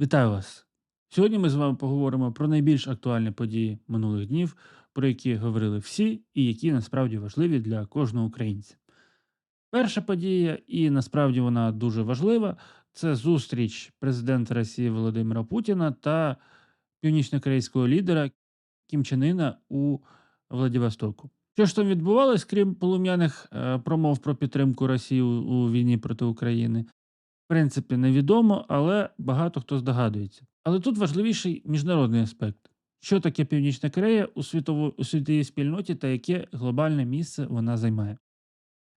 Вітаю вас! Сьогодні ми з вами поговоримо про найбільш актуальні події минулих днів, про які говорили всі і які насправді важливі для кожного українця. Перша подія, і насправді вона дуже важлива, це зустріч президента Росії Володимира Путіна та північнокорейського лідера Кім Чен Іна у Владивостоку. Що ж там відбувалось, крім полум'яних е, промов про підтримку Росії у, у війні проти України? Принципі, невідомо, але багато хто здогадується. Але тут важливіший міжнародний аспект: що таке Північна Корея у світово, у світовій спільноті та яке глобальне місце вона займає.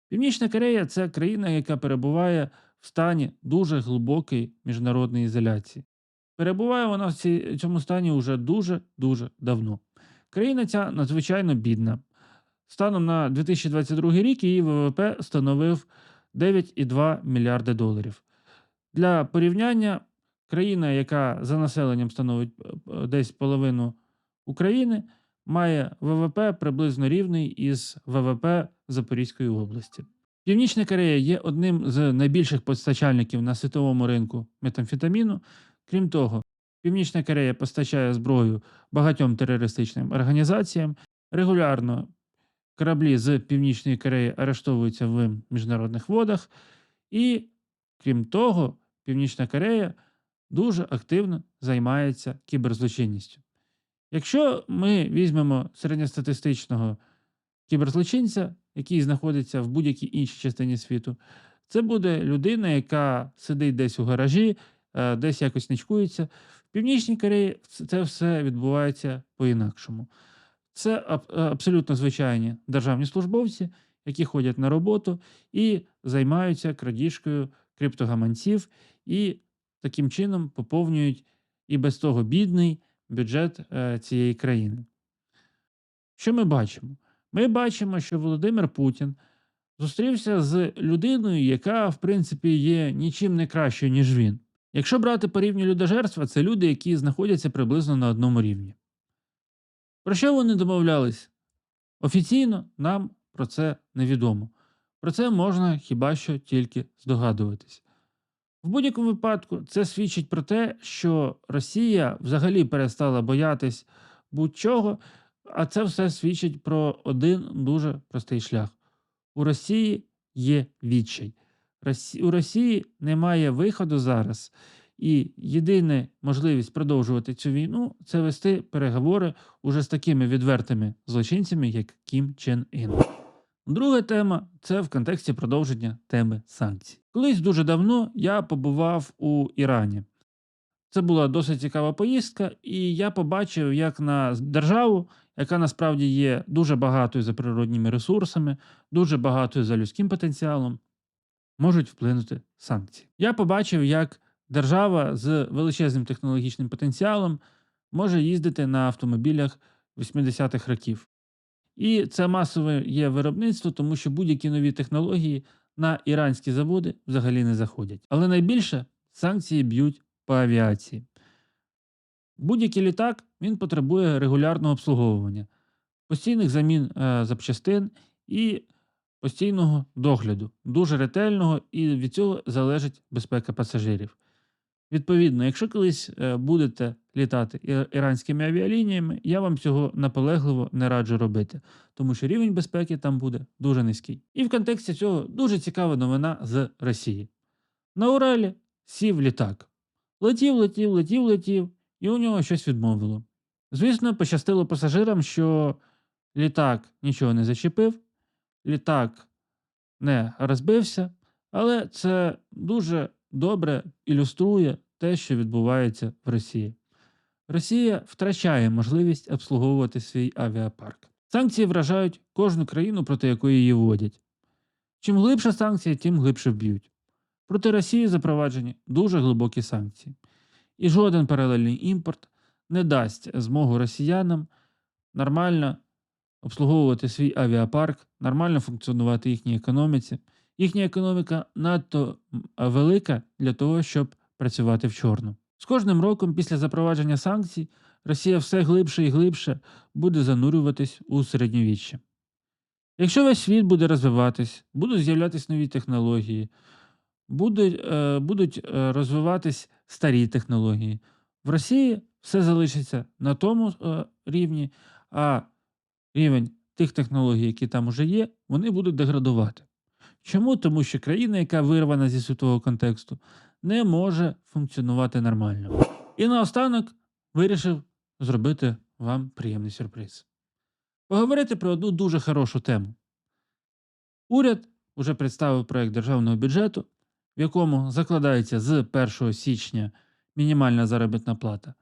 Північна Корея це країна, яка перебуває в стані дуже глибокої міжнародної ізоляції. Перебуває вона в цьому стані вже дуже-дуже давно. Країна ця надзвичайно бідна. Станом на 2022 рік її ВВП становив 9,2 мільярди доларів. Для порівняння, країна, яка за населенням становить е, е, десь половину України, має ВВП приблизно рівний із ВВП Запорізької області. Північна Корея є одним з найбільших постачальників на світовому ринку метамфетаміну. Крім того, Північна Корея постачає зброю багатьом терористичним організаціям. Регулярно кораблі з Північної Кореї арештовуються в міжнародних водах. І крім того, Північна Корея дуже активно займається кіберзлочинністю. Якщо ми візьмемо середньостатистичного кіберзлочинця, який знаходиться в будь-якій іншій частині світу, це буде людина, яка сидить десь у гаражі, е, десь якось ничкується. В Північній Кореї це все відбувається по-інакшому. Це е, абсолютно звичайні державні службовці, які ходять на роботу і займаються крадіжкою криптогаманців, і таким чином поповнюють і без того бідний бюджет е, цієї країни. Що ми бачимо? Ми бачимо, що Володимир Путін зустрівся з людиною, яка, в принципі, є нічим не кращою, ніж він. Якщо брати по рівню людожерства, це люди, які знаходяться приблизно на одному рівні. Про що вони домовлялись? Офіційно нам про це невідомо. Про це можна хіба що тільки здогадуватись. В будь-якому випадку це свідчить про те, що Росія взагалі перестала боятись будь-чого, а це все свідчить про один дуже простий шлях. У Росії є відчай. У Росії немає виходу зараз, і єдина можливість продовжувати цю війну це вести переговори уже з такими відвертими злочинцями, як Кім Чен Ін. Друга тема це в контексті продовження теми санкцій. Колись дуже давно я побував у Ірані. Це була досить цікава поїздка, і я побачив, як на державу, яка насправді є дуже багатою за природніми ресурсами, дуже багатою за людським потенціалом, можуть вплинути санкції. Я побачив, як держава з величезним технологічним потенціалом може їздити на автомобілях 80-х років. І це масове є виробництво, тому що будь-які нові технології на іранські заводи взагалі не заходять. Але найбільше санкції б'ють по авіації. Будь-який літак він потребує регулярного обслуговування, постійних замін е, запчастин і постійного догляду, дуже ретельного, і від цього залежить безпека пасажирів. Відповідно, якщо колись е, будете літати іранськими авіалініями, я вам цього наполегливо не раджу робити, тому що рівень безпеки там буде дуже низький. І в контексті цього дуже цікава новина з Росії. На Уралі сів літак. Летів, летів, летів, летів, і у нього щось відмовило. Звісно, пощастило пасажирам, що літак нічого не зачепив, літак не розбився, але це дуже добре ілюструє те, що відбувається в Росії. Росія втрачає можливість обслуговувати свій авіапарк. Санкції вражають кожну країну, проти якої її вводять. Чим глибша санкція, тим глибше вб'ють. Проти Росії запроваджені дуже глибокі санкції. І жоден паралельний імпорт не дасть змогу росіянам нормально обслуговувати свій авіапарк, нормально функціонувати їхній економіці. Їхня економіка надто велика для того, щоб працювати в чорну. З кожним роком після запровадження санкцій Росія все глибше і глибше буде занурюватись у середньовіччя. Якщо весь світ буде розвиватись, будуть з'являтися нові технології, будуть, е, будуть е, розвиватись старі технології. В Росії все залишиться на тому е, рівні, а рівень тих технологій, які там уже є, вони будуть деградувати. Чому? Тому що країна, яка вирвана зі світового контексту, не може функціонувати нормально. І наостанок вирішив зробити вам приємний сюрприз. Поговорити про одну дуже хорошу тему. Уряд уже представив проект державного бюджету, в якому закладається з 1 січня мінімальна заробітна плата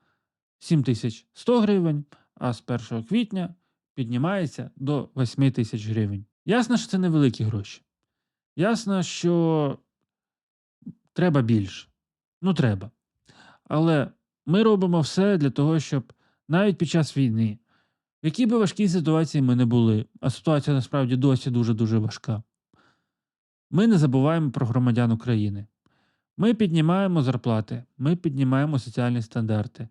7100 гривень, а з 1 квітня піднімається до 8 тисяч гривень. Ясно, що це невеликі гроші. Ясно, що треба більше. Ну, треба. Але ми робимо все для того, щоб навіть під час війни, в якій би важкій ситуації ми не були, а ситуація насправді досі дуже-дуже важка, ми не забуваємо про громадян України. Ми піднімаємо зарплати, ми піднімаємо соціальні стандарти.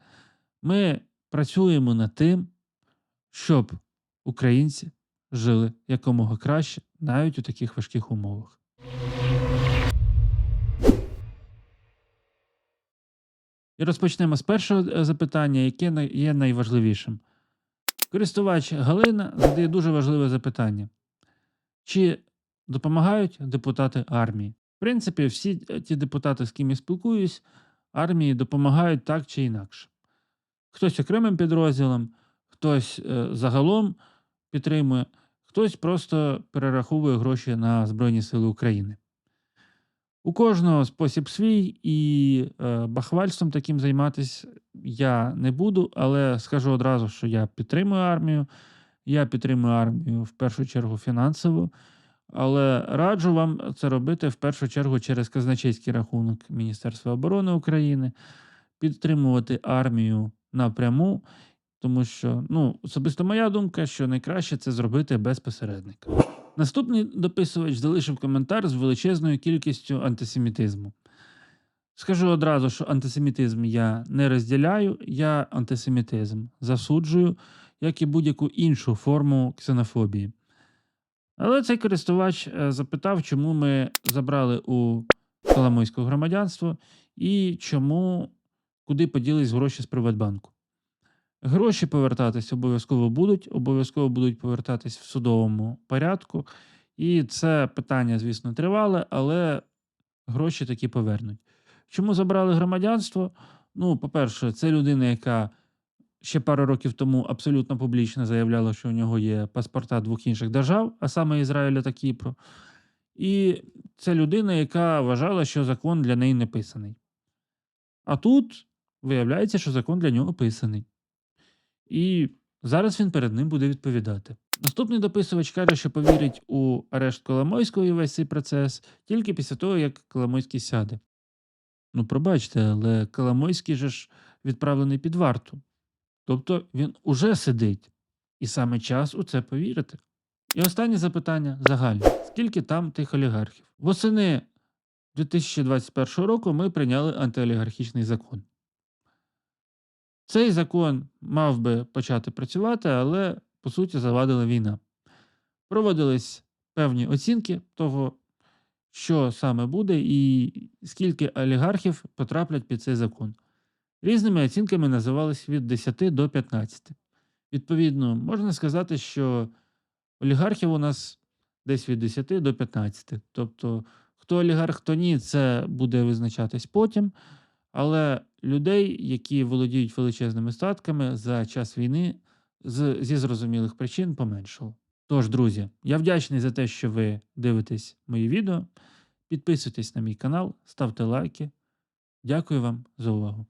Ми працюємо над тим, щоб українці жили якомога краще, навіть у таких важких умовах. І розпочнемо з першого е, запитання, яке є найважливішим. Користувач Галина задає дуже важливе запитання: чи допомагають депутати армії? В принципі, всі е, ті депутати, з ким я спілкуюсь, армії допомагають так чи інакше. Хтось окремим підрозділом, хтось е, загалом підтримує, хтось просто перераховує гроші на Збройні Сили України. У кожного спосіб свій, і е, бахвальством таким займатися я не буду, але скажу одразу, що я підтримую армію. Я підтримую армію в першу чергу фінансово, але раджу вам це робити в першу чергу через казначейський рахунок Міністерства оборони України, підтримувати армію напряму, тому що ну, особисто моя думка, що найкраще це зробити без посередника. Наступний дописувач залишив коментар з величезною кількістю антисемітизму. Скажу одразу, що антисемітизм я не розділяю, я антисемітизм засуджую, як і будь-яку іншу форму ксенофобії. Але цей користувач е, запитав, чому ми забрали у Коломойського громадянство і чому куди поділись гроші з Приватбанку. Гроші повертатись обов'язково будуть, обов'язково будуть повертатись в судовому порядку. І це питання, звісно, тривале, але гроші таки повернуть. Чому забрали громадянство? Ну, по-перше, це людина, яка ще пару років тому абсолютно публічно заявляла, що у нього є паспорта двох інших держав, а саме Ізраїля та Кіпру. І це людина, яка вважала, що закон для неї не писаний. А тут виявляється, що закон для нього писаний. І зараз він перед ним буде відповідати. Наступний дописувач каже, що повірить у арешт Коломойського і весь цей процес тільки після того, як Коломойський сяде. Ну, пробачте, але Коломойський же ж відправлений під варту. Тобто він уже сидить, і саме час у це повірити. І останнє запитання загальне: скільки там тих олігархів? Восени 2021 року ми прийняли антиолігархічний закон. Цей закон мав би почати працювати, але по суті завадила війна. Проводились певні оцінки того, що саме буде, і скільки олігархів потраплять під цей закон. Різними оцінками називались від 10 до 15. Відповідно, можна сказати, що олігархів у нас десь від 10 до 15. Тобто, хто олігарх, хто ні, це буде визначатись потім. Але людей, які володіють величезними статками за час війни, з, зі зрозумілих причин поменшало. Тож, друзі, я вдячний за те, що ви дивитесь мої відео. Підписуйтесь на мій канал, ставте лайки. Дякую вам за увагу.